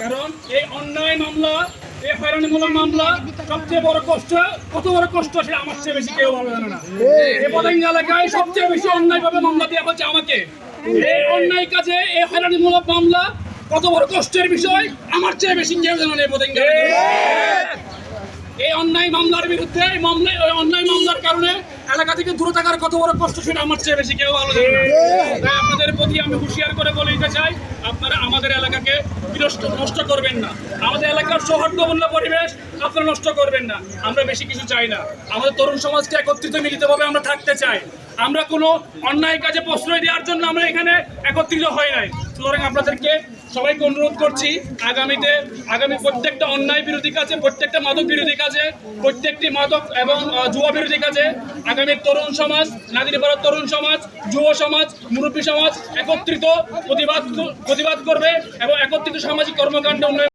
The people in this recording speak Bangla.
কারণ এই অন্যায় মামলা, এই হয়রানিমূলক মামলা, সবচেয়ে বড় কষ্ট, কত বড় কষ্ট সে আমার চেয়ে বেশি কেউ জানে না। এই পদাঙ্গা এলাকায় সবচেয়ে বেশি অন্যায়ভাবে মামলা দেওয়া হচ্ছে আমাকে। এই অন্যায় কাজে, এই হয়রানিমূলক মামলা কত বড় কষ্টের বিষয়, আমার চেয়ে বেশি কেউ জানে না এই পদাঙ্গা এই অন্যায় মামলার বিরুদ্ধে, এই মামলা অন্যায় মামলার কারণে এলাকা থেকে দূরে থাকার কত বড় কষ্ট সেটা আমার চেয়ে বেশি কেউ ভালো জানে না। আপনাদের প্রতি আমি হুঁশিয়ার করে বলে দিতে চাই, আপনারা আমাদের এলাকাকে নষ্ট করবেন না। আমাদের এলাকার সৌহার্দ্যপূর্ণ পরিবেশ আপনারা নষ্ট করবেন না। আমরা বেশি কিছু চাই না। আমাদের তরুণ সমাজকে একত্রিত মিলিতভাবে আমরা থাকতে চাই। আমরা কোনো অন্যায় কাজে প্রশ্রয় দেওয়ার জন্য আমরা এখানে একত্রিত হয় নাই। সুতরাং আপনাদেরকে সবাইকে অনুরোধ করছি, আগামীতে, আগামী প্রত্যেকটা অন্যায় বিরোধী কাজে, প্রত্যেকটা মাদক বিরোধী কাজে, প্রত্যেকটি মাদক এবং জুয়া বিরোধী কাজে আগামী তরুণ সমাজ নাগরিকপাড়ার তরুণ সমাজ, যুব সমাজ, মুরব্বী সমাজ একত্রিত প্রতিবাদ প্রতিবাদ করবে এবং একত্রিত সামাজিক কর্মকাণ্ড উন্নয়ন